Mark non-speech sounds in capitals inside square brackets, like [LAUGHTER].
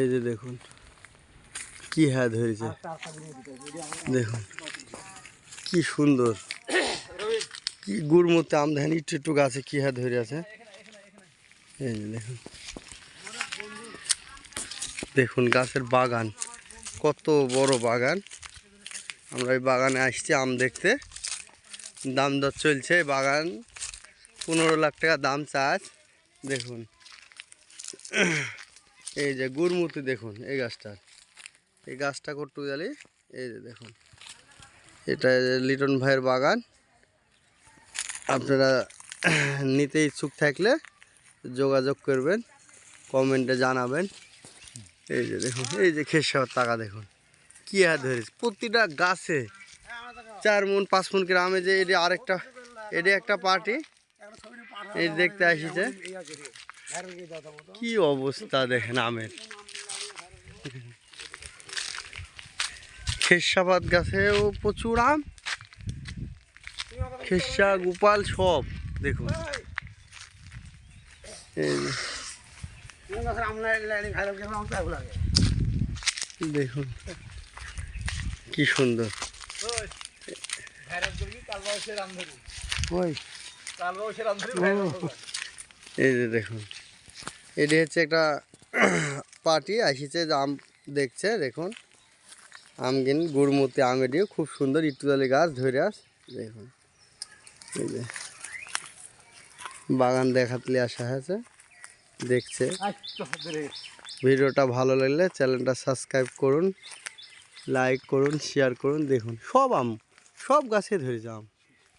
এই যে দেখুন, কি হ্যাঁ ধরেছে। দেখুন, কি সুন্দর। কি গুড় মতো আম ধান একটু একটু গাছে কি হ্যাঁ ধরে আছে। এই যে দেখুন। দেখুন, গাছের বাগান, কত বড় বাগান। আমরা এই বাগানে আসছি আম দেখতে। দাম দর চলছে বাগান পনেরো লাখ টাকা দাম চাষ দেখুন। এই যে গুড়মুতি দেখুন, এই গাছটার এই গাছটা করতে গেলে এই যে দেখুন। এটা লিটন ভাইয়ের বাগান। আপনারা নিতে ইচ্ছুক থাকলে যোগাযোগ করবেন, কমেন্টে জানাবেন। এই যে দেখুন, এই যে খেসার টাকা দেখুন। কি আর ধরেছে প্রতিটা গাছে চার মন, পাঁচ মন করে আমে যে এটা আরেকটা, এটা একটা পার্টি। এই দেখতে আসিছে। কি অবস্থা দেখেন আমের? খেসাবাদ গাছেও প্রচুর আম। খেসা গোপাল সব দেখুন। দেখুন কি সুন্দর। এই যে দেখুন। এটি হচ্ছে একটা [CLEARS THROAT] পার্টি, আসিছে যে আম দেখছে, দেখুন। আম কিন গুড়মতি আম এটিও খুব সুন্দর ইটুদালি গাছ ধরে আস, দেখুন। বাগান দেখাতলে আসা হয়েছে, দেখছে। ভিডিওটা ভালো লাগলে চ্যানেলটা সাবস্ক্রাইব করুন, লাইক করুন, শেয়ার করুন, দেখুন। সব আম, সব গাছে ধরেছে আম।